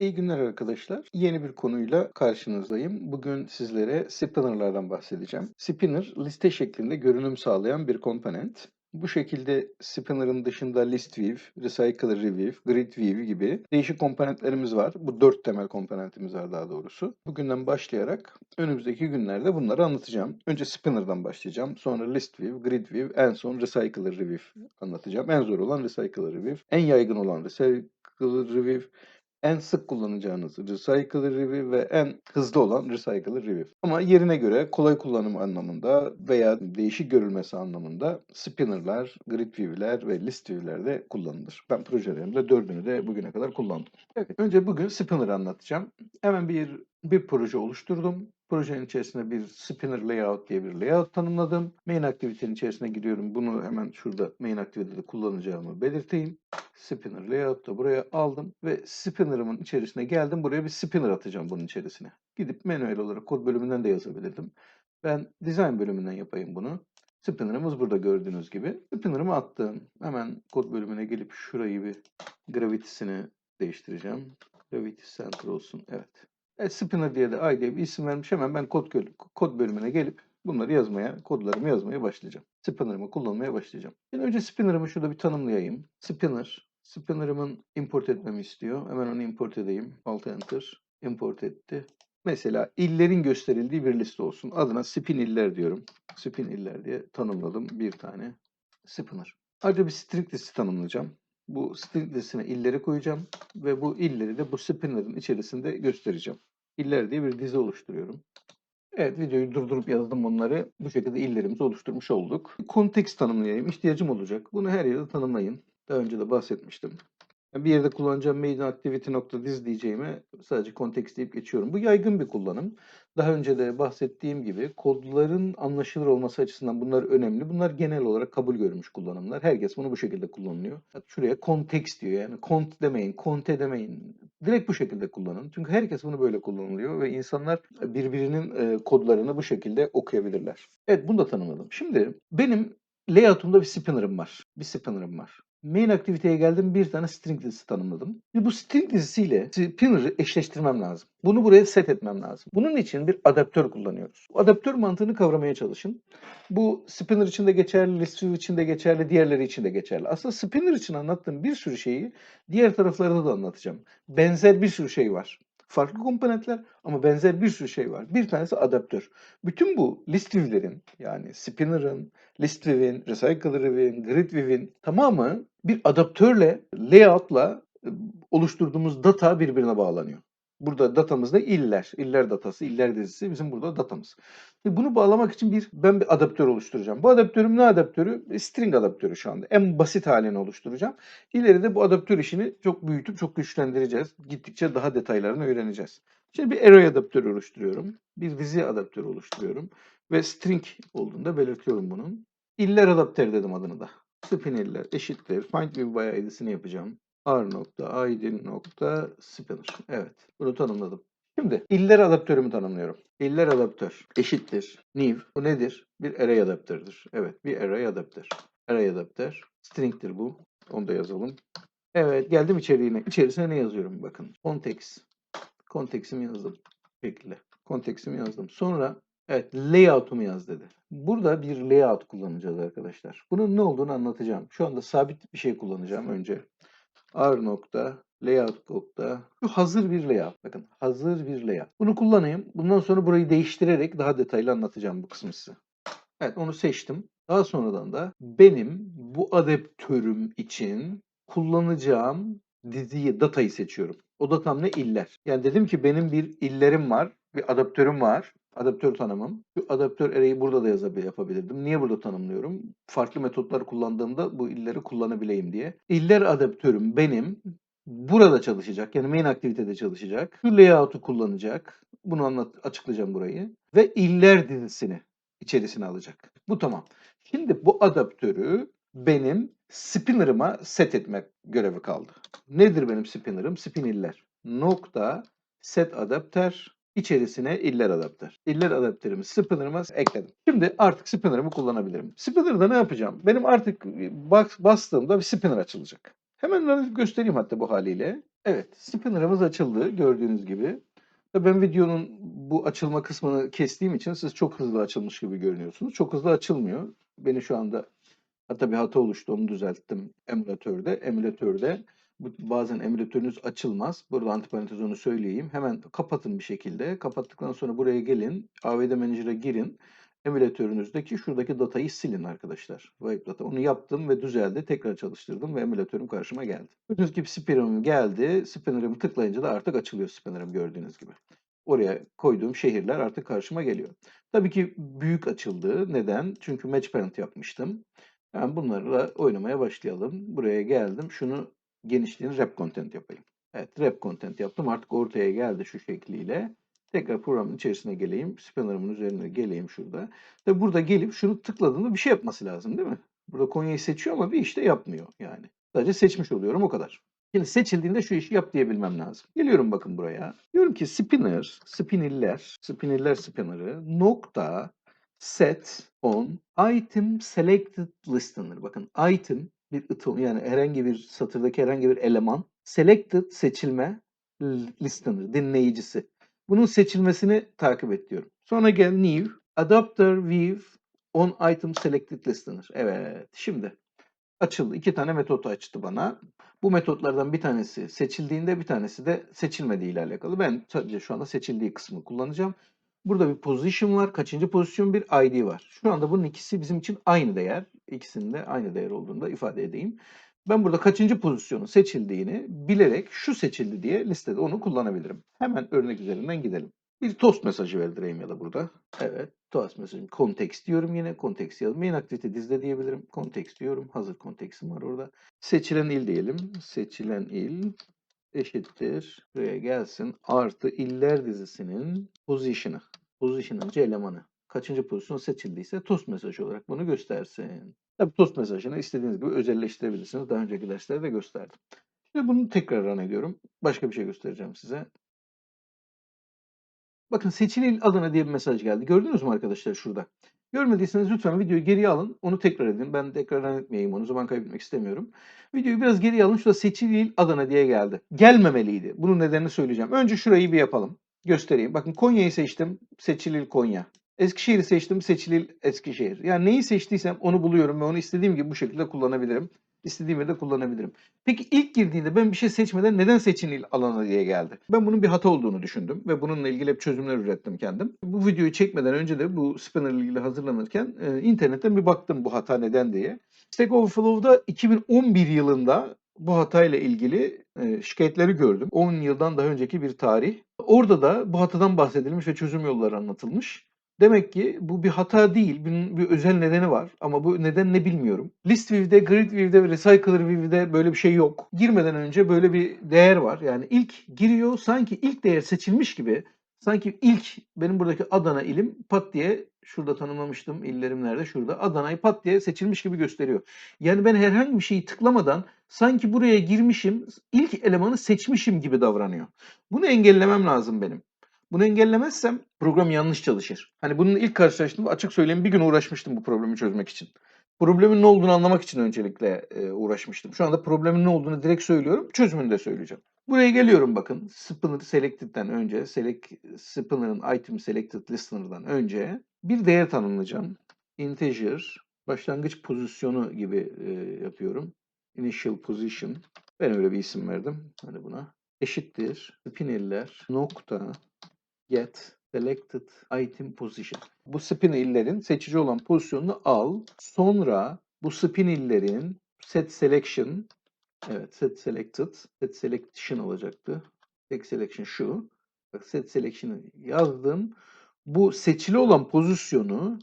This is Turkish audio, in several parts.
İyi günler arkadaşlar. Yeni bir konuyla karşınızdayım. Bugün sizlere spinner'lardan bahsedeceğim. Spinner liste şeklinde görünüm sağlayan bir komponent. Bu şekilde spinner'ın dışında list view, recycle review, grid view gibi değişik komponentlerimiz var. Bu dört temel komponentimiz var daha doğrusu. Bugünden başlayarak önümüzdeki günlerde bunları anlatacağım. Önce spinner'dan başlayacağım. Sonra list view, grid view, en son recycle review anlatacağım. En zor olan recycle review, en yaygın olan recycle review, en sık kullanacağınız Recycle Review ve en hızlı olan Recycle Review. Ama yerine göre kolay kullanım anlamında veya değişik görülmesi anlamında spinner'lar, grid view'ler ve list view'ler de kullanılır. Ben projelerimde dördünü de bugüne kadar kullandım. Evet, önce bugün spinner'ı anlatacağım. Hemen bir bir proje oluşturdum. Projenin içerisinde bir spinner layout diye bir layout tanımladım. Main aktivitenin içerisine giriyorum. Bunu hemen şurada main aktivitede kullanacağımı belirteyim. Spinner layout da buraya aldım ve spinner'ımın içerisine geldim. Buraya bir spinner atacağım bunun içerisine. Gidip manuel olarak kod bölümünden de yazabilirdim. Ben design bölümünden yapayım bunu. Spinner'ımız burada gördüğünüz gibi. Spinner'ımı attım. Hemen kod bölümüne gelip şurayı bir gravity'sini değiştireceğim. Gravity center olsun. Evet. E, spinner diye de ay bir isim vermiş. Hemen ben kod, kod bölümüne gelip bunları yazmaya, kodlarımı yazmaya başlayacağım. Spinner'ımı kullanmaya başlayacağım. Şimdi önce spinner'ımı şurada bir tanımlayayım. Spinner, spinner'ımın import etmemi istiyor. Hemen onu import edeyim. Alt enter. Import etti. Mesela illerin gösterildiği bir liste olsun. Adına spin iller diyorum. Spin iller diye tanımladım bir tane spinner. Ayrıca bir string listi tanımlayacağım. Bu string listesine illeri koyacağım ve bu illeri de bu spinner'ın içerisinde göstereceğim. İller diye bir dizi oluşturuyorum. Evet videoyu durdurup yazdım bunları. Bu şekilde illerimizi oluşturmuş olduk. Kontekst tanımlayayım. İhtiyacım olacak. Bunu her yerde tanımlayın. Daha önce de bahsetmiştim. Bir yerde kullanacağım main activity nokta diz diyeceğime sadece kontekst deyip geçiyorum. Bu yaygın bir kullanım. Daha önce de bahsettiğim gibi kodların anlaşılır olması açısından bunlar önemli. Bunlar genel olarak kabul görmüş kullanımlar. Herkes bunu bu şekilde kullanıyor. Şuraya kontekst diyor yani kont demeyin, konte demeyin. Direkt bu şekilde kullanın. Çünkü herkes bunu böyle kullanılıyor ve insanlar birbirinin kodlarını bu şekilde okuyabilirler. Evet bunu da tanımladım. Şimdi benim layout'umda bir spinner'ım var. Bir spinner'ım var main aktiviteye geldim bir tane string dizisi tanımladım. Şimdi bu string dizisiyle spinner'ı eşleştirmem lazım. Bunu buraya set etmem lazım. Bunun için bir adaptör kullanıyoruz. Bu adaptör mantığını kavramaya çalışın. Bu spinner için de geçerli, list view için de geçerli, diğerleri için de geçerli. Aslında spinner için anlattığım bir sürü şeyi diğer taraflarda da anlatacağım. Benzer bir sürü şey var. Farklı komponentler ama benzer bir sürü şey var. Bir tanesi adaptör. Bütün bu list view'lerin yani spinner'ın, list view'in, recycle view'in, grid view'in tamamı bir adaptörle, layout'la e, oluşturduğumuz data birbirine bağlanıyor. Burada datamız da iller. İller datası, iller dizisi bizim burada datamız. Ve bunu bağlamak için bir ben bir adaptör oluşturacağım. Bu adaptörüm ne adaptörü? E, string adaptörü şu anda. En basit halini oluşturacağım. İleride bu adaptör işini çok büyütüp çok güçlendireceğiz. Gittikçe daha detaylarını öğreneceğiz. Şimdi bir array adaptörü oluşturuyorum. Bir dizi adaptörü oluşturuyorum. Ve string olduğunda belirtiyorum bunun. İller adaptör dedim adını da. Spin iller eşittir. Find view by id'sini yapacağım r nokta id nokta spinner. Evet. Bunu tanımladım. Şimdi iller adaptörümü tanımlıyorum. İller adaptör eşittir. New. Bu nedir? Bir array adaptörüdür. Evet. Bir array adaptör. Array adaptör. String'tir bu. Onu da yazalım. Evet. Geldim içeriğine. İçerisine ne yazıyorum? Bakın. Context. Context'imi yazdım. Şekilde. Context'imi yazdım. Sonra Evet, layout'umu yaz dedi. Burada bir layout kullanacağız arkadaşlar. Bunun ne olduğunu anlatacağım. Şu anda sabit bir şey kullanacağım önce r nokta layout nokta şu hazır bir layout. Bakın hazır bir layout. Bunu kullanayım. Bundan sonra burayı değiştirerek daha detaylı anlatacağım bu kısmı size. Evet onu seçtim. Daha sonradan da benim bu adaptörüm için kullanacağım diziyi, datayı seçiyorum. O datam ne? İller. Yani dedim ki benim bir illerim var, bir adaptörüm var. Adaptör tanımım. Şu adaptör array'i burada da yazabilir, yapabilirdim. Niye burada tanımlıyorum? Farklı metotlar kullandığımda bu illeri kullanabileyim diye. İller adaptörüm benim burada çalışacak. Yani main aktivitede çalışacak. Şu layout'u kullanacak. Bunu anlat, açıklayacağım burayı. Ve iller dizisini içerisine alacak. Bu tamam. Şimdi bu adaptörü benim spinner'ıma set etmek görevi kaldı. Nedir benim spinner'ım? Spin iller. Nokta set adapter içerisine iller adaptör. İller adaptörümü spinner'ıma ekledim. Şimdi artık spinner'ımı kullanabilirim. Spinner'da ne yapacağım? Benim artık bastığımda bir spinner açılacak. Hemen göstereyim hatta bu haliyle. Evet, spinner'ımız açıldı gördüğünüz gibi. Ben videonun bu açılma kısmını kestiğim için siz çok hızlı açılmış gibi görünüyorsunuz. Çok hızlı açılmıyor. Beni şu anda hatta bir hata oluştu onu düzelttim emülatörde. Emülatörde bazen emülatörünüz açılmaz. Burada antiparantez onu söyleyeyim. Hemen kapatın bir şekilde. Kapattıktan sonra buraya gelin. AVD Manager'a girin. Emülatörünüzdeki şuradaki datayı silin arkadaşlar. Wipe data. Onu yaptım ve düzeldi. Tekrar çalıştırdım ve emülatörüm karşıma geldi. Gördüğünüz gibi spinner'ım geldi. Spinner'ımı tıklayınca da artık açılıyor spinner'ım gördüğünüz gibi. Oraya koyduğum şehirler artık karşıma geliyor. Tabii ki büyük açıldı. Neden? Çünkü match parent yapmıştım. Ben bunlarla oynamaya başlayalım. Buraya geldim. Şunu genişliğini wrap content yapayım. Evet wrap content yaptım. Artık ortaya geldi şu şekliyle. Tekrar programın içerisine geleyim. Spinner'ımın üzerine geleyim şurada. Ve burada gelip şunu tıkladığımda bir şey yapması lazım değil mi? Burada Konya'yı seçiyor ama bir işte yapmıyor yani. Sadece seçmiş oluyorum o kadar. Şimdi seçildiğinde şu işi yap diyebilmem lazım. Geliyorum bakın buraya. Diyorum ki spinner, spiniller, spiniller spinner'ı nokta set on item selected listener. Bakın item bir item yani herhangi bir satırdaki herhangi bir eleman selected seçilme listener dinleyicisi. Bunun seçilmesini takip et. Sonra gel new adapter view on item selected listener. Evet şimdi açıldı. İki tane metot açtı bana. Bu metotlardan bir tanesi seçildiğinde bir tanesi de seçilmediği ile alakalı. Ben sadece şu anda seçildiği kısmı kullanacağım. Burada bir position var. Kaçıncı pozisyon bir ID var. Şu anda bunun ikisi bizim için aynı değer. İkisinin de aynı değer olduğunu da ifade edeyim. Ben burada kaçıncı pozisyonun seçildiğini bilerek şu seçildi diye listede onu kullanabilirim. Hemen örnek üzerinden gidelim. Bir toast mesajı verdireyim ya da burada. Evet, toast mesajı. Context diyorum yine. Context yazdım. Main activity dizde diyebilirim. Context diyorum. Hazır context'im var orada. Seçilen il diyelim. Seçilen il eşittir. Buraya gelsin. Artı iller dizisinin position'ı. Position'ın elemanı. Kaçıncı pozisyon seçildiyse toast mesajı olarak bunu göstersin. Tabii toast mesajını istediğiniz gibi özelleştirebilirsiniz. Daha önceki derslerde de gösterdim. Şimdi bunu tekrar run ediyorum. Başka bir şey göstereceğim size. Bakın seçili adına diye bir mesaj geldi. Gördünüz mü arkadaşlar şurada? Görmediyseniz lütfen videoyu geriye alın. Onu tekrar edin. Ben tekrar run etmeyeyim onu. Zaman kaybetmek istemiyorum. Videoyu biraz geriye alın. Şurada seçili Adana diye geldi. Gelmemeliydi. Bunun nedenini söyleyeceğim. Önce şurayı bir yapalım. Göstereyim. Bakın Konya'yı seçtim. Seçili Konya. Eskişehir'i seçtim. Seçili Eskişehir. Yani neyi seçtiysem onu buluyorum ve onu istediğim gibi bu şekilde kullanabilirim. İstediğim yerde kullanabilirim. Peki ilk girdiğinde ben bir şey seçmeden neden seçin alanı diye geldi? Ben bunun bir hata olduğunu düşündüm ve bununla ilgili hep çözümler ürettim kendim. Bu videoyu çekmeden önce de bu spinner ile ilgili hazırlanırken e, internetten bir baktım bu hata neden diye. Stack Overflow'da 2011 yılında bu hatayla ilgili şikayetleri gördüm. 10 yıldan daha önceki bir tarih. Orada da bu hatadan bahsedilmiş ve çözüm yolları anlatılmış. Demek ki bu bir hata değil. Bunun bir özel nedeni var. Ama bu neden ne bilmiyorum. List view'de, grid view'de ve recycler view'de böyle bir şey yok. Girmeden önce böyle bir değer var. Yani ilk giriyor sanki ilk değer seçilmiş gibi. Sanki ilk benim buradaki Adana ilim pat diye şurada tanımlamıştım. illerim nerede? Şurada. Adana'yı pat diye seçilmiş gibi gösteriyor. Yani ben herhangi bir şeyi tıklamadan sanki buraya girmişim, ilk elemanı seçmişim gibi davranıyor. Bunu engellemem lazım benim. Bunu engellemezsem program yanlış çalışır. Hani bunun ilk karşılaştığımda açık söyleyeyim bir gün uğraşmıştım bu problemi çözmek için. Problemin ne olduğunu anlamak için öncelikle e, uğraşmıştım. Şu anda problemin ne olduğunu direkt söylüyorum. Çözümünü de söyleyeceğim. Buraya geliyorum bakın. Spinner selected'den önce, select, spinner'ın item selected listener'dan önce bir değer tanımlayacağım. Integer, başlangıç pozisyonu gibi e, yapıyorum. Initial position. Ben öyle bir isim verdim. Hani buna. Eşittir. Spinner'ler nokta get selected item position. Bu spin illerin seçici olan pozisyonunu al. Sonra bu spin illerin set selection evet set selected set selection olacaktı. Set selection şu. Bak set selection'ı yazdım. Bu seçili olan pozisyonu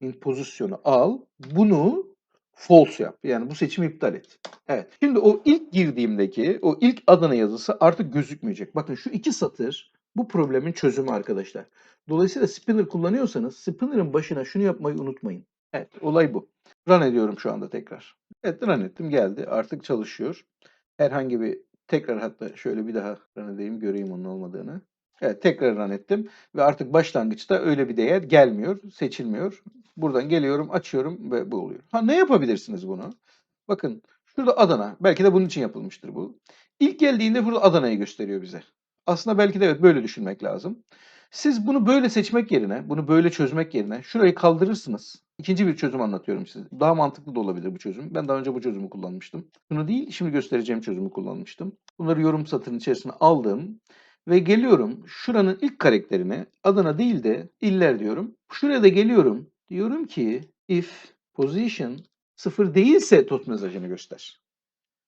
in pozisyonu al. Bunu false yap. Yani bu seçimi iptal et. Evet. Şimdi o ilk girdiğimdeki o ilk Adana yazısı artık gözükmeyecek. Bakın şu iki satır bu problemin çözümü arkadaşlar. Dolayısıyla spinner kullanıyorsanız spinner'ın başına şunu yapmayı unutmayın. Evet olay bu. Run ediyorum şu anda tekrar. Evet run ettim geldi artık çalışıyor. Herhangi bir tekrar hatta şöyle bir daha run edeyim göreyim onun olmadığını. Evet tekrar run ettim ve artık başlangıçta öyle bir değer gelmiyor, seçilmiyor. Buradan geliyorum, açıyorum ve bu oluyor. Ha ne yapabilirsiniz bunu? Bakın Şurada Adana. Belki de bunun için yapılmıştır bu. İlk geldiğinde burada Adana'yı gösteriyor bize. Aslında belki de evet böyle düşünmek lazım. Siz bunu böyle seçmek yerine, bunu böyle çözmek yerine şurayı kaldırırsınız. İkinci bir çözüm anlatıyorum size. Daha mantıklı da olabilir bu çözüm. Ben daha önce bu çözümü kullanmıştım. Bunu değil, şimdi göstereceğim çözümü kullanmıştım. Bunları yorum satırının içerisine aldım ve geliyorum şuranın ilk karakterini Adana değil de iller diyorum. Şuraya da geliyorum. Diyorum ki if position sıfır değilse tost mesajını göster.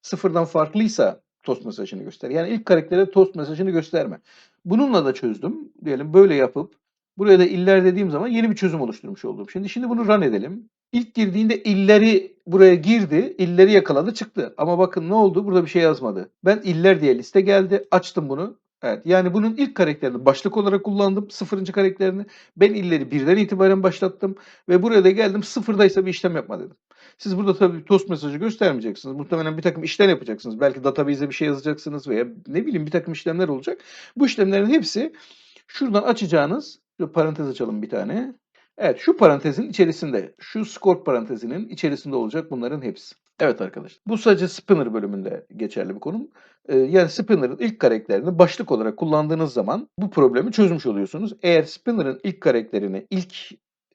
Sıfırdan farklıysa tost mesajını göster. Yani ilk karaktere tost mesajını gösterme. Bununla da çözdüm. Diyelim böyle yapıp buraya da iller dediğim zaman yeni bir çözüm oluşturmuş oldum. Şimdi şimdi bunu run edelim. İlk girdiğinde illeri buraya girdi, illeri yakaladı çıktı. Ama bakın ne oldu? Burada bir şey yazmadı. Ben iller diye liste geldi. Açtım bunu. Evet yani bunun ilk karakterini başlık olarak kullandım. Sıfırıncı karakterini. Ben illeri birden itibaren başlattım. Ve buraya da geldim sıfırdaysa bir işlem yapma dedim. Siz burada tabii tost mesajı göstermeyeceksiniz. Muhtemelen bir takım işlem yapacaksınız. Belki database'e bir şey yazacaksınız veya ne bileyim bir takım işlemler olacak. Bu işlemlerin hepsi şuradan açacağınız, parantez açalım bir tane. Evet şu parantezin içerisinde, şu score parantezinin içerisinde olacak bunların hepsi. Evet arkadaşlar. Bu sadece spinner bölümünde geçerli bir konum. Ee, yani spinner'ın ilk karakterini başlık olarak kullandığınız zaman bu problemi çözmüş oluyorsunuz. Eğer spinner'ın ilk karakterini, ilk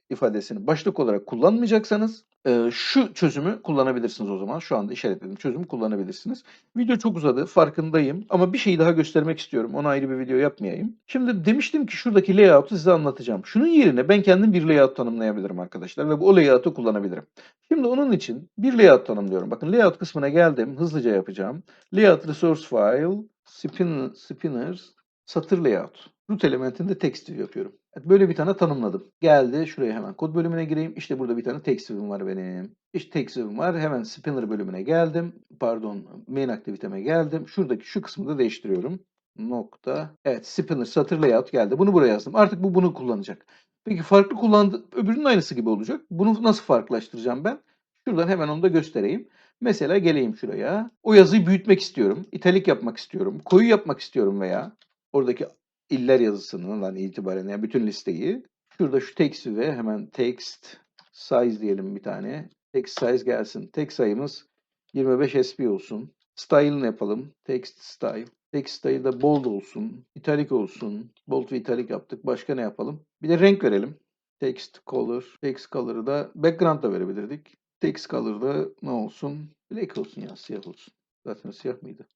ifadesini başlık olarak kullanmayacaksanız e, şu çözümü kullanabilirsiniz o zaman. Şu anda işaretledim çözümü kullanabilirsiniz. Video çok uzadı farkındayım ama bir şeyi daha göstermek istiyorum. Ona ayrı bir video yapmayayım. Şimdi demiştim ki şuradaki layout'u size anlatacağım. Şunun yerine ben kendim bir layout tanımlayabilirim arkadaşlar ve bu layout'u kullanabilirim. Şimdi onun için bir layout tanımlıyorum. Bakın layout kısmına geldim. Hızlıca yapacağım. Layout resource file, spin, spinners, satır layout. Root elementinde text yapıyorum. Böyle bir tane tanımladım. Geldi şuraya hemen kod bölümüne gireyim. İşte burada bir tane view'um var benim. İşte view'um var. Hemen spinner bölümüne geldim. Pardon main aktiviteme geldim. Şuradaki şu kısmı da değiştiriyorum. Nokta. Evet spinner satır layout geldi. Bunu buraya yazdım. Artık bu bunu kullanacak. Peki farklı kullandı öbürünün aynısı gibi olacak. Bunu nasıl farklılaştıracağım ben? Şuradan hemen onu da göstereyim. Mesela geleyim şuraya. O yazıyı büyütmek istiyorum. italik yapmak istiyorum. Koyu yapmak istiyorum veya oradaki iller yazısından itibaren yani bütün listeyi. Şurada şu text'i ve hemen text size diyelim bir tane. Text size gelsin. Text sayımız 25 sp olsun. Style'ını yapalım. Text style. Text style da bold olsun. italik olsun. Bold ve italik yaptık. Başka ne yapalım? Bir de renk verelim. Text color. Text color'ı da background da verebilirdik. Text color'da ne olsun? Black olsun ya siyah olsun. Zaten siyah mıydı?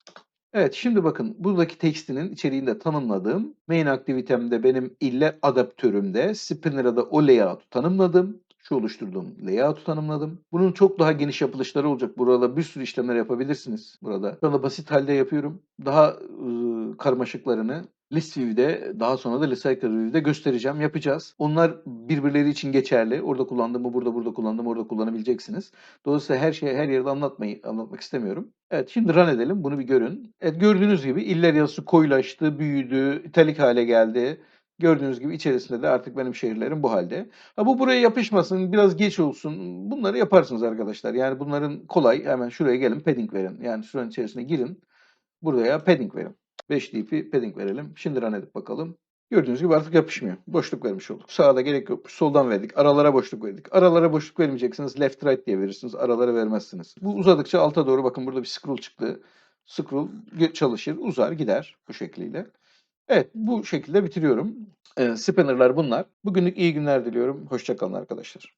Evet şimdi bakın buradaki tekstinin içeriğini de tanımladım. Main aktivitemde benim iller adaptörümde spinner'a da o layout'u tanımladım. Şu oluşturduğum layout'u tanımladım. Bunun çok daha geniş yapılışları olacak. Burada bir sürü işlemler yapabilirsiniz. Burada. Şu anda basit halde yapıyorum. Daha ıı, karmaşıklarını List View'de daha sonra da List Cycle View'de göstereceğim, yapacağız. Onlar birbirleri için geçerli. Orada kullandığımı burada burada kullandım, orada kullanabileceksiniz. Dolayısıyla her şeyi her yerde anlatmayı anlatmak istemiyorum. Evet şimdi run edelim. Bunu bir görün. Evet gördüğünüz gibi iller yazısı koyulaştı, büyüdü, italik hale geldi. Gördüğünüz gibi içerisinde de artık benim şehirlerim bu halde. Ha bu buraya yapışmasın, biraz geç olsun. Bunları yaparsınız arkadaşlar. Yani bunların kolay. Hemen şuraya gelin, padding verin. Yani şuranın içerisine girin. Buraya padding verin. 5 dp padding verelim. Şimdi run edip bakalım. Gördüğünüz gibi artık yapışmıyor. Boşluk vermiş olduk. Sağda gerek yok. Soldan verdik. Aralara boşluk verdik. Aralara boşluk vermeyeceksiniz. Left right diye verirsiniz. Aralara vermezsiniz. Bu uzadıkça alta doğru bakın burada bir scroll çıktı. Scroll çalışır, uzar, gider bu şekliyle. Evet bu şekilde bitiriyorum. Ee, spinner'lar bunlar. Bugünlük iyi günler diliyorum. Hoşçakalın arkadaşlar.